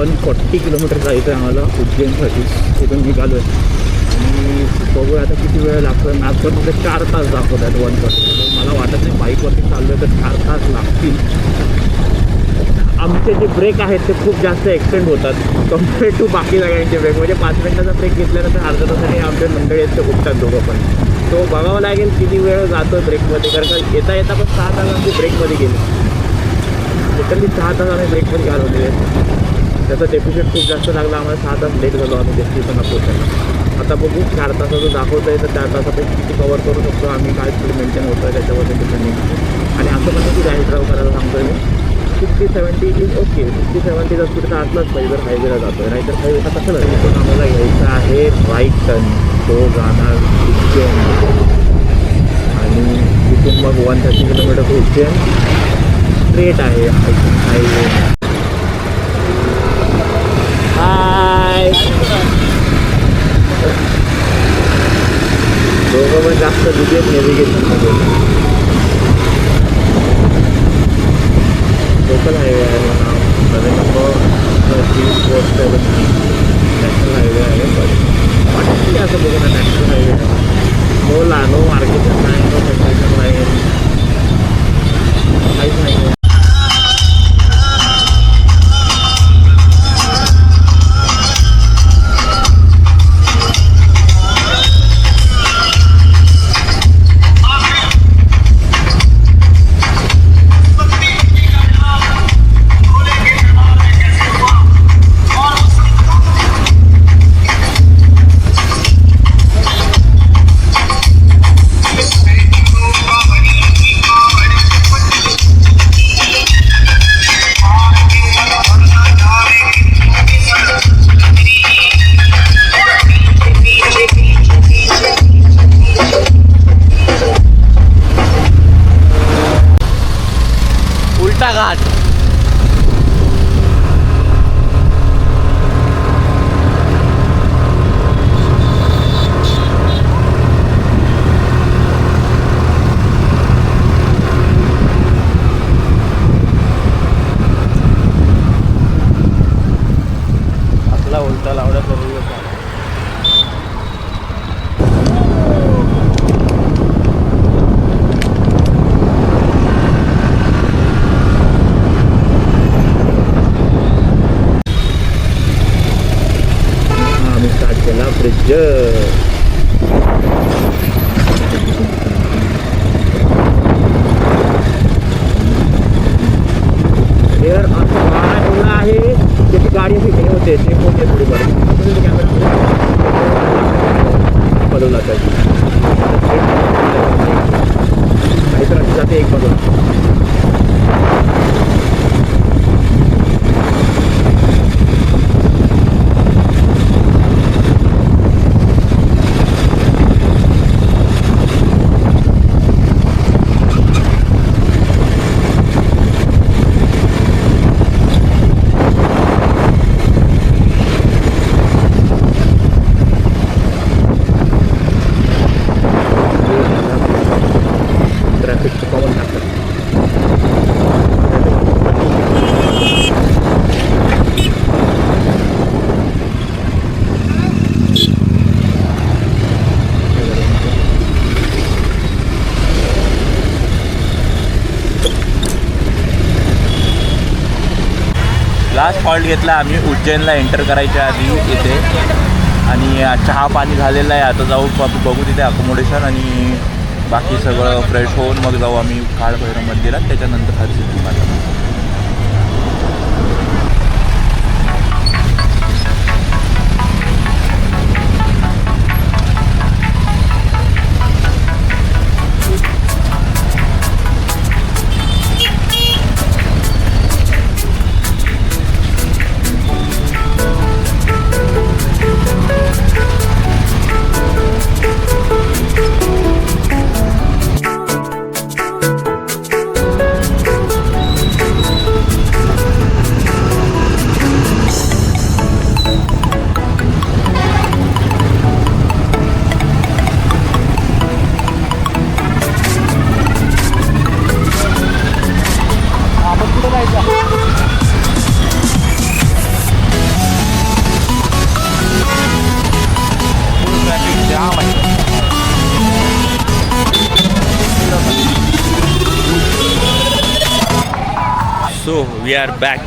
One forty kilometre जायचं आहे आम्हाला उज्जैनसाठी तिथून निघालो आहे आणि बघूया आता किती वेळ लागतो नागपूरमध्ये चार तास दाखवत आहेत वन फॉर्टी. मला वाटत नाही बाईकवरती चाललो आहे तर चार तास लागतील. आमचे जे ब्रेक आहेत ते खूप जास्त एक्सटेंड होतात कंपेअर टू बाकी सगळ्यांचे ब्रेक म्हणजे पाच मिनिटाचा ब्रेक घेतल्यानंतर अर्धा तासाने आमचे मंडळी आहेत ते उठतात दोघं पण. तो बघावं लागेल किती वेळ जातो ब्रेकमध्ये कारण का येता येता पण सहा तास आमची ब्रेकमध्ये तर मी सहा तास आम्ही ब्रेकमध्ये घालवले त्याचा डेफिशिट खूप जास्त लागला. आम्हाला सहा तास लेट झालो आम्ही डेस्टिनेशन पोहोचायला आता बघू चार तासाचं दाखवत आहे तर चार तासापैकी किती कवर करू शकतो आम्ही काय स्पीड मेंटेन होतो आहे त्याच्यावरती डिपेंडिंग आणि असं म्हणतो की राईड ड्राईव्ह करायला सांगतोय मी. Sixty seventy is okay sixty सेवन्टीचा speed आतलाच असलाच पाहिजे जर हायवेला जातोय. नाहीतर हायवेला कसं लागेल पण आम्हाला घ्यायचा आहे राईट टर्न तो जाणार उज्जैन आणि तिथून मग one thirty kilometre Ujjain straight आहे. हायवे दोघं पण जास्त बिझी आहेत नेव्हिगेशनमध्ये लोकल हायवे आहे म्हणा नवीन number three four seven national highway आहे पण वाटतं की असं बघू ना नॅशनल हायवे नो ला नो मार्केशन नाही नो कंस्ट्रक्शन नाही काहीच नाही घेतला. आम्ही उज्जैनला एंटर करायच्या आधी इथे. आणि चहा पाणी झालेलं आहे. आता जाऊ बघू तिथे अकोमोडेशन आणि बाकी सगळं फ्रेश होऊन मग जाऊ आम्ही काळभैरव मंदिरात. त्याच्यानंतर हरसिद्धी माता बॅक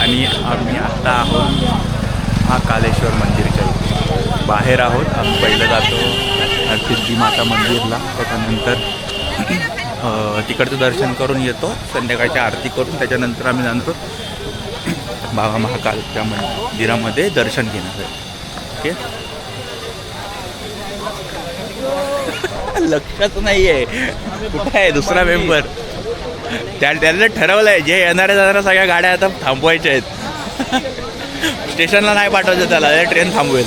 आणि आम्ही आता आहोत महाकालेश्वर मंदिरच्या बाहेर आहोत. आम्ही पहिलं जातो सिद्धी माता मंदिरला. त्याच्यानंतर तिकडचं दर्शन करून येतो. संध्याकाळची आरती करून त्याच्यानंतर आम्ही जाणतो बाबा महाकालच्या मंदिरामध्ये दर्शन घेणार आहे ओके? लक्षात नाही आहे कुठं आहे दुसरा मेंबर त्या त्याला ठरवलं आहे जे येणाऱ्या जाणाऱ्या सगळ्या गाड्या आता थांबवायच्या आहेत. स्टेशनला नाही पाठवायचं त्याला ट्रेन थांबवेल.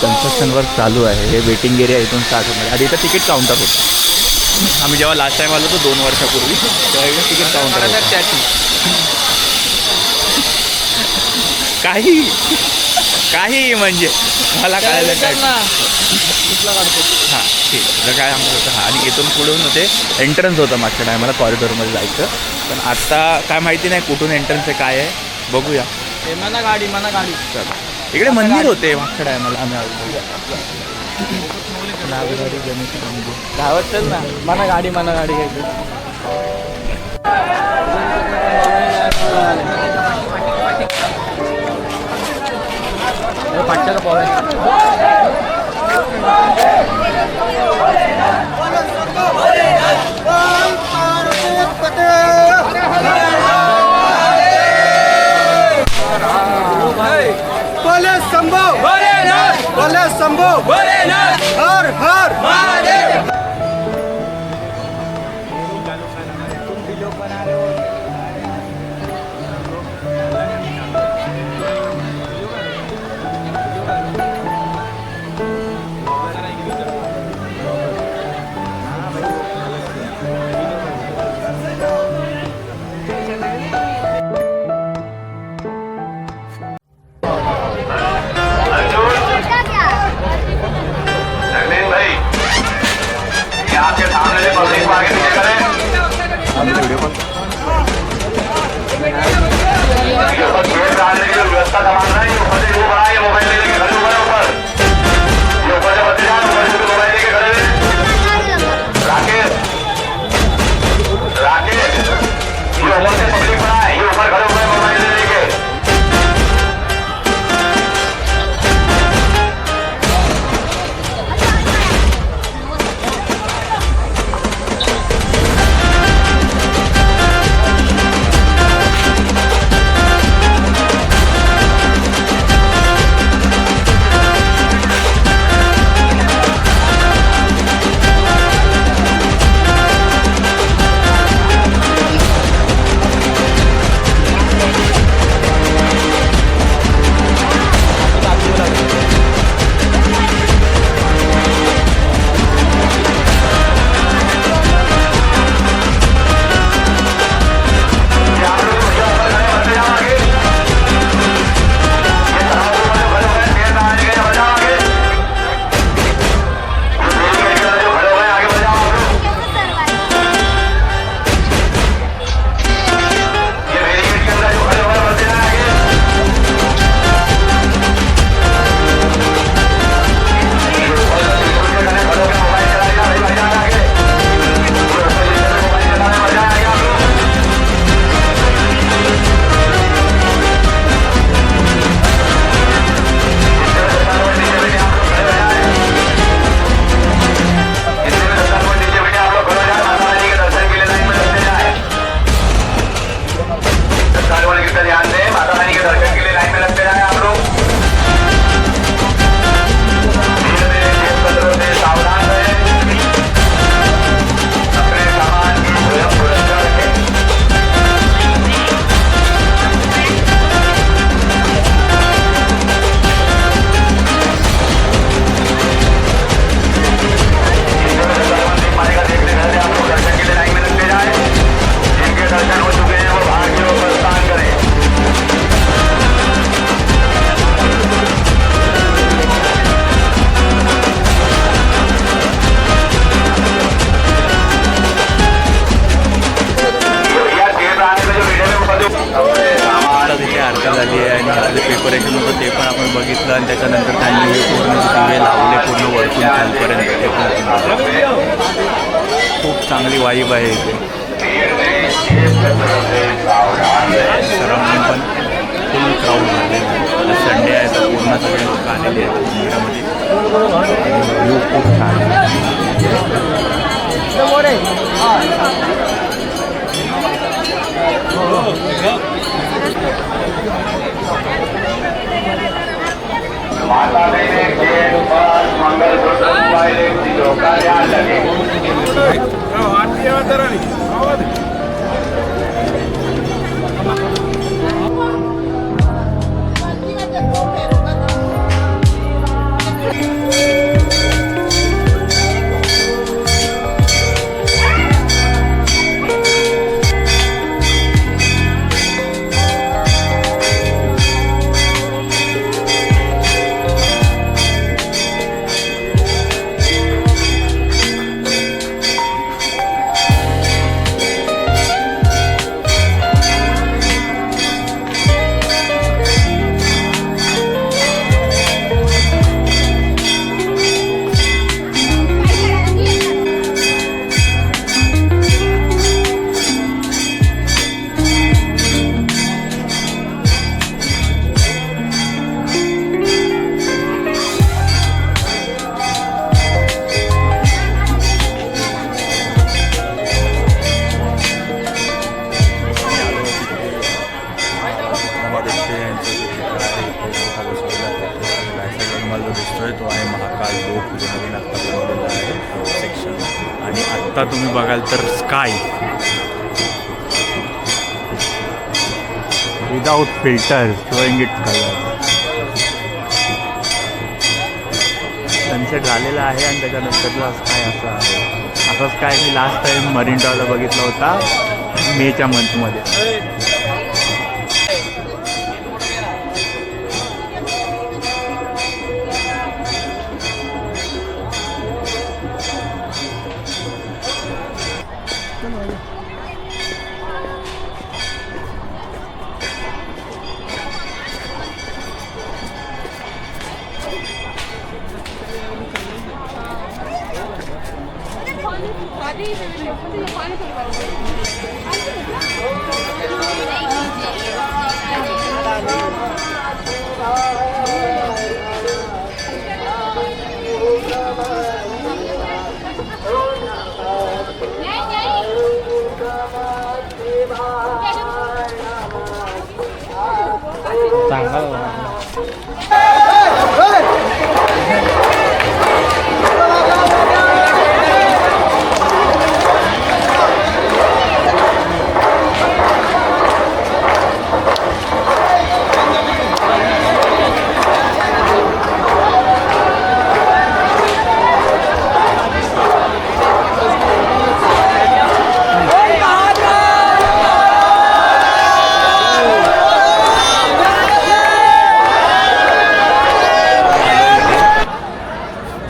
कन्स्ट्रक्शन वर्क चालू आहे हे वेटिंग एरिया इथून स्टार्ट होणार. आधी इथं तिकीट काउंटर होतं. आम्ही जेव्हा लास्ट टाइम आलो होतो दोन वर्षापूर्वी तेव्हा इकडे तिकीट काउंटर काही काही म्हणजे मला काय हां ठीक. तर काय आम्हाला होतं हां. आणि इथून पुढून होते एंट्रन्स होतं मागच्या टायमाला कॉरिडॉरमध्ये जायचं. पण आता काय माहिती नाही कुठून एंट्रन्स आहे काय आहे. बघूया. मना गाडी मना गाडी. चला. इकडे मंदिर होते मागच्या टायमाला आम्ही आलो. नागरारी गणेश मंदिर. चल ना. मना गाडी मना गाडी घ्यायची. पाचशेला शंभो बोले शंभो हर हर। माता देने के पास मंगलसूत्र मोबाइल एक चीजों का filter showing it colour sunset झालेला आहे आणि त्याच्यानंतरला काय असं आहे. असा काय मी लास्ट टाइम मरीन ड्रायव्हला बघितला होता मेच्या मंथमध्ये 哈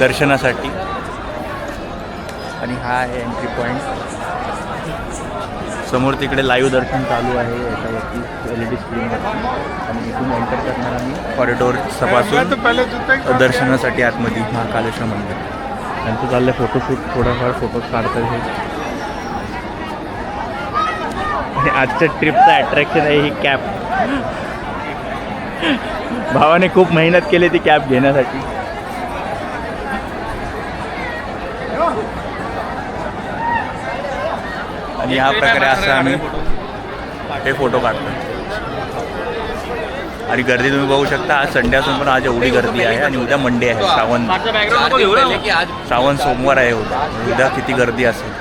दर्शनासाठी. आणि हा आहे एंट्री पॉईंट समोर तिकडे लाईव्ह दर्शन चालू आहे याच्यावरती एल ई डी स्क्रीनवरती आणि इथून एंटर करणार आम्ही कॉरिडोरपासून दर्शनासाठी आतमध्ये महाकालेश्वर मंदिर. त्यांचं चाललं आहे फोटोशूट थोडाफार फोटोज काढतात आणि आजच्या ट्रिपचं अट्रॅक्शन आहे ही कॅब भावाने खूप मेहनत केली ती कॅब घेण्यासाठी. आणि या प्रकारे असं आम्ही हे फोटो काढतो आणि गर्दी तुम्ही बघू शकता आज संडे असून पण आज एवढी गर्दी आहे आणि उद्या मंडे आहे श्रावण. श्रावण सोमवार आहे उद्या. उद्या किती गर्दी असेल.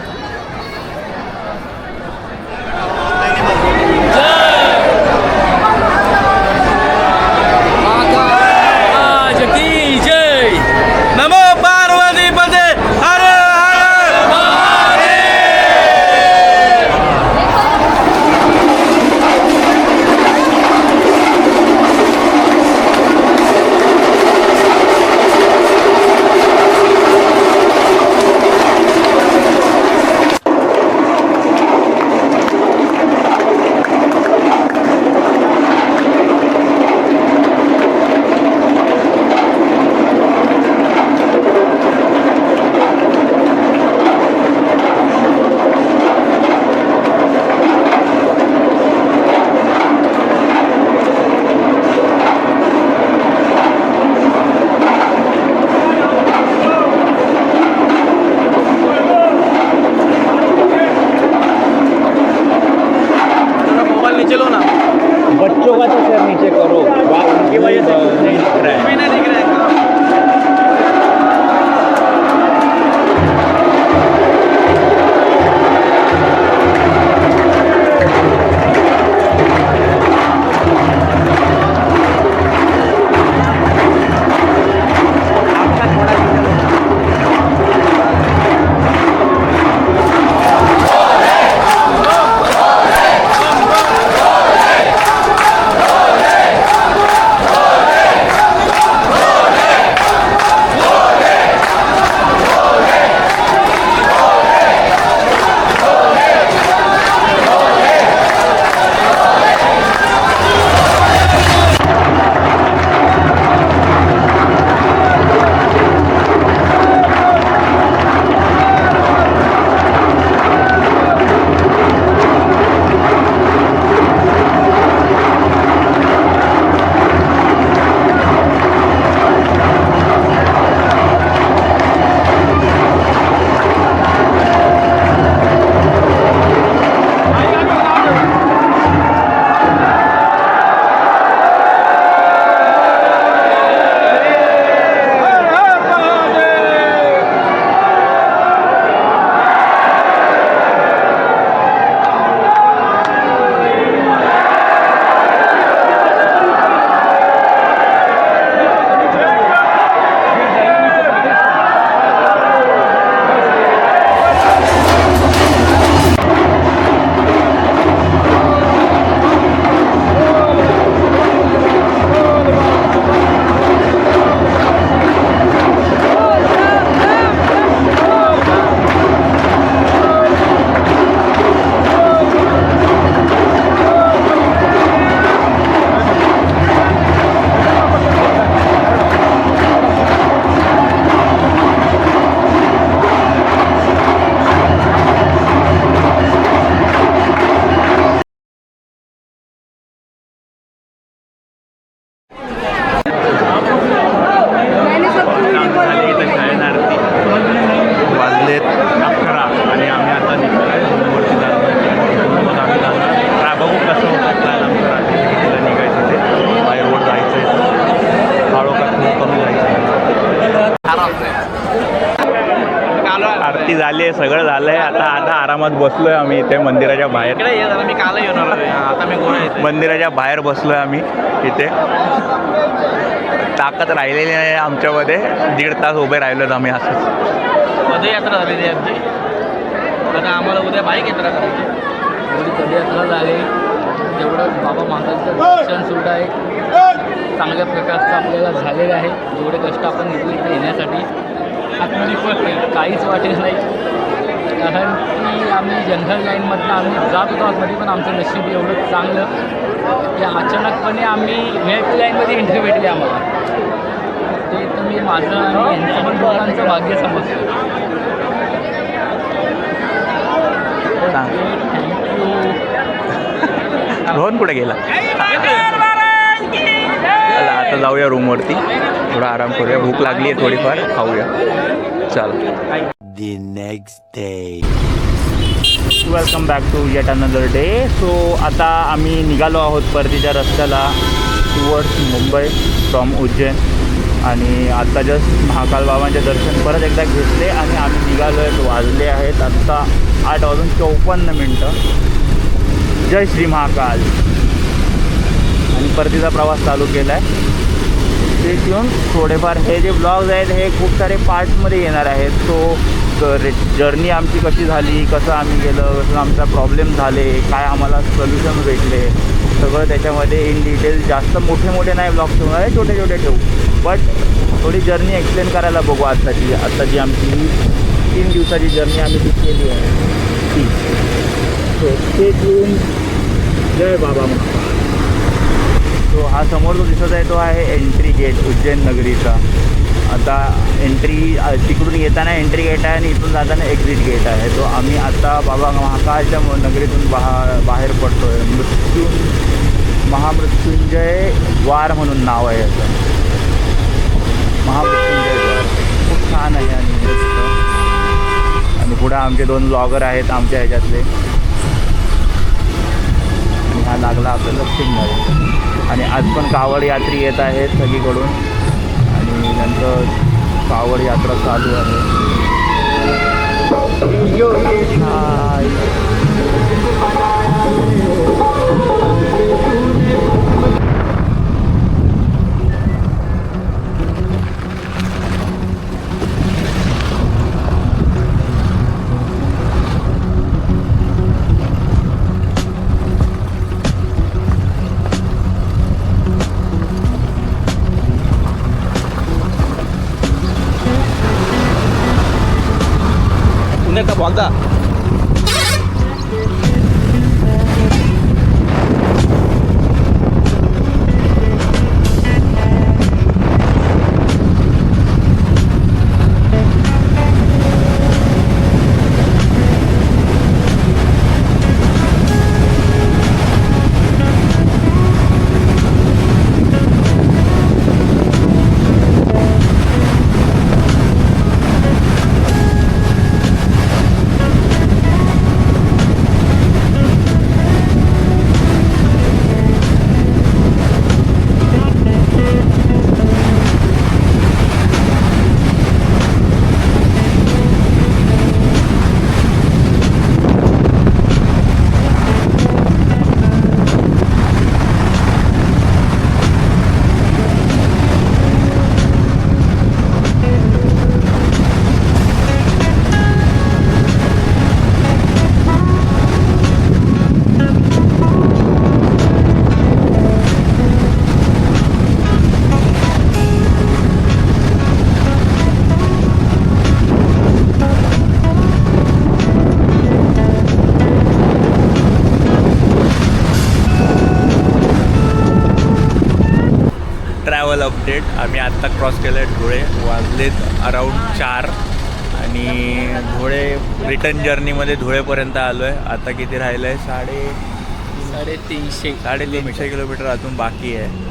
मंदिराच्या बाहेर बसलो आहे आम्ही इथे. ताकद राहिलेली नाही आमच्यामध्ये. दीड तास उभे राहिलो आम्ही असंच. पदयात्रा झालेली आहे आमची. आता आम्हाला उद्या बाईक यात्रा करायची. एवढी पदयात्रा झाली. तेवढं बाबा महाराजांचं दर्शन सुद्धा आहे. चांगल्या प्रकारचं आपल्याला झालेलं आहे. जेवढे कष्ट आपण घेतले इथे येण्यासाठी आतमध्ये पण काहीच वाटेल नाही. कारण की आम्ही जनरल लाईनमधनं आम्ही जात होतो आतमध्ये पण आमचं नशीब एवढं चांगलं. की अचानकपणे आम्ही वेब लाईनमध्ये एंट्री भेटली आम्हाला. ते तर मी माझं आणि यांचं पण दोघांचं भाग्य समजतो थँक्यू रोहन कुठे गेला? चला आता जाऊया रूमवरती थोडा आराम करूया. भूक लागली आहे थोडीफार. खाऊया. चल. The next day. Welcome back to yet another day so आता आम्ही निघालो आहोत परतीच्या रस्त्याला टुवर्ड्स मुंबई फ्रॉम उज्जैन आणि आता जस्ट महाकाल बाबांचे दर्शन परत एकदा घेतले आणि आम्ही निघालो आहेत वाजले आहेत आत्ता आठ वाजून चौपन्न मिनटं. जय श्री महाकाल. आणि परतीचा प्रवास चालू केला आहे ते येऊन थोडेफार हे जे ब्लॉग्स आहेत हे खूप सारे पार्ट्समध्ये येणार आहेत. सो जर्नी आमची कशी झाली कसं आम्ही गेलं कसं आमचा प्रॉब्लेम झाले काय आम्हाला सोल्युशन भेटले सगळं त्याच्यामध्ये इन डिटेल जास्त मोठे मोठे नाही ब्लॉग ठेवणार आहे छोटे छोटे ठेवू. बट थोडी जर्नी एक्सप्लेन करायला बघू आत्ताची आत्ताची आमची तीन दिवसाची जर्नी आम्ही ती केली आहे. ती सो ते घेऊन जय बाबा महाकाल तो हा समोर जो दिसत आहे तो आहे एंट्री गेट उज्जैन नगरीचा. आता एंट्री तिकडून येताना एंट्री गेट आहे आणि इथून जाताना एक्झिट गेट आहे. तो आम्ही आता बाबा महाकाळच्या नगरीतून बहा बाहेर पडतो आहे मृत्यू महामृत्युंजय द्वार म्हणून नाव आहे याचं. महामृत्युंजय द्वार. खूप छान आहे आणि आणि पुढे आमचे दोन ब्लॉगर आहेत आमच्या ह्याच्यातले. आणि हा लागला आपल्याला सिग्नल आणि आज पण कावड यात्री येत आहेत सगळीकडून. यांचं कावड यात्रा चालू आहे हाय. সামনে একটা পদ্মা अराऊंड चार आणि धुळे रिटर्न जर्नीमध्ये धुळेपर्यंत आलो आहे आता किती राहिलं आहे साडे साडेतीनशे साडेतीनशे किलोमीटर अजून बाकी आहे.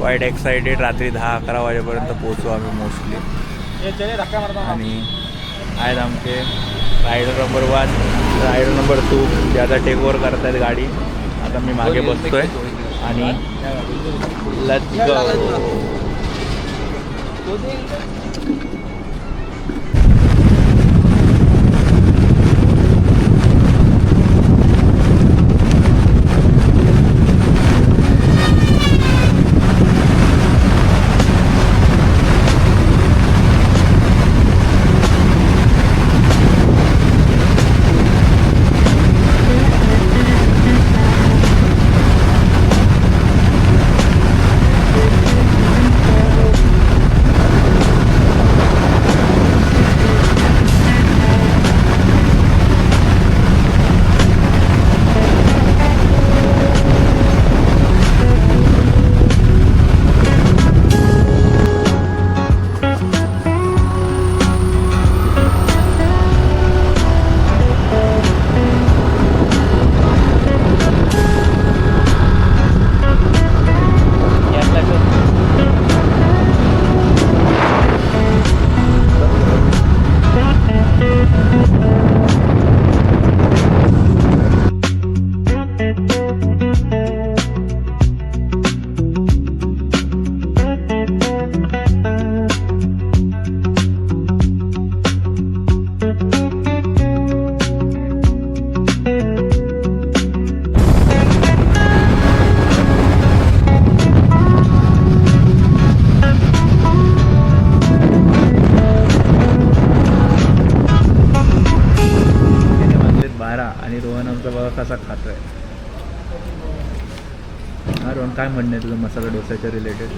वाईट एक्साइटेड रात्री दहा अकरा वाजेपर्यंत पोहोचू आम्ही मोस्टली आणि आहेत आमचे rider number one rider number two जे आता टेक ओव्हर करतायत गाडी. आता मी मागे बसतोय. आणि 昨天 म्हणणं आहे तुझं मसाला डोस्याच्या रिलेटेड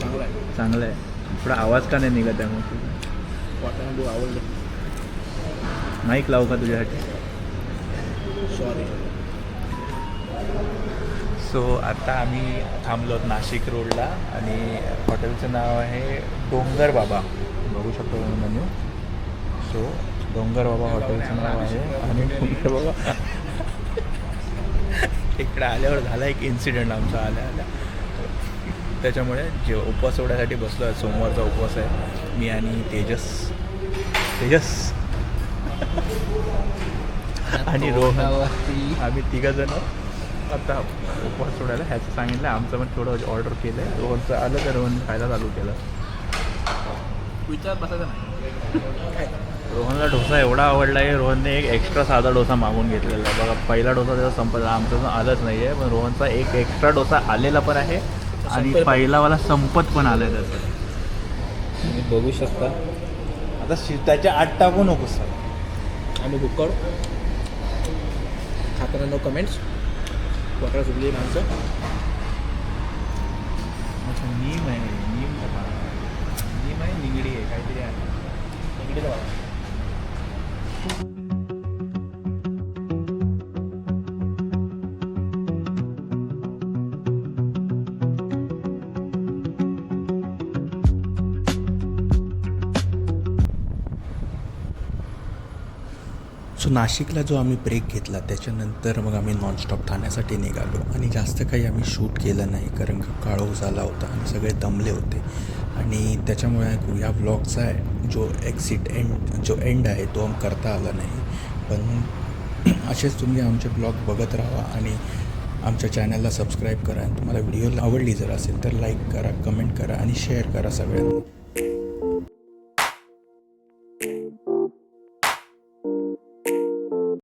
चांगला आहे. चांगलं आहे. थोडा आवाज का नाही निघत आहे मग वाटाणा खूप आवडलं. माईक लावू का तुझ्यासाठी सॉरी सो आता आम्ही थांबलो आहोत नाशिक रोडला आणि हॉटेलचं नाव आहे डोंगर बाबा. बघू शकतो तुम्ही मेन्यू सो डोंगर बाबा हॉटेलचं नाव आहे आणि डोंगर बाबा. इकडे आल्यावर झाला एक इन्सिडेंट आमचा. आल्या आल्या. त्याच्यामुळे जे उपवास सोडायसाठी बसलो आहे सोमवारचा उपवास आहे. मी आणि तेजस. तेजस. आणि रोहन. रोहनावरती आम्ही तिघंजण. आता उपवास सोडायला ह्याचं सांगितलं. आमचं पण थोडं ऑर्डर केलं आहे रोहनचं आलं तर रोहन खायला चालू केलं. विचार बसायचा नाही. रोहनला डोसा एवढा आवडला आहे रोहनने एक एक्स्ट्रा साधा डोसा मागून घेतलेला आहे. बघा पहिला डोसा त्याचा संपला आमचा अजून आलंच नाही आहे पण रोहनचा एक एक्स्ट्रा डोसा आलेला पण आहे. आणि. पहिलावाला संपत पण आलं आहे त्याचं. तुम्ही बघू शकता. आता त्याच्या आत टाकू नकोस आम्ही बुक करू खाताना नो कमेंट्स वाकडा सुटली माणसं. अच्छा नीम सो नाशिकला जो आम्ही ब्रेक घेतला त्याच्यानंतर मग आम्ही नॉनस्टॉप ठाण्यासाठी निघालो. आणि जास्त काही आम्ही शूट केलं नाही कारण का काळोख झाला होता आणि सगळे दमले होते. आणि त्याच्यामुळे या व्लॉगचा जो एक्सिट एंड जो एंड आहे तो करता आला नाही. पण असेच तुम्ही आमचे ब्लॉग बघत राहा आणि आमच्या चॅनलला सबस्क्राईब करा. आणि तुम्हाला व्हिडिओ आवडली जर असेल तर लाईक करा कमेंट करा आणि शेअर करा सगळ्यांना.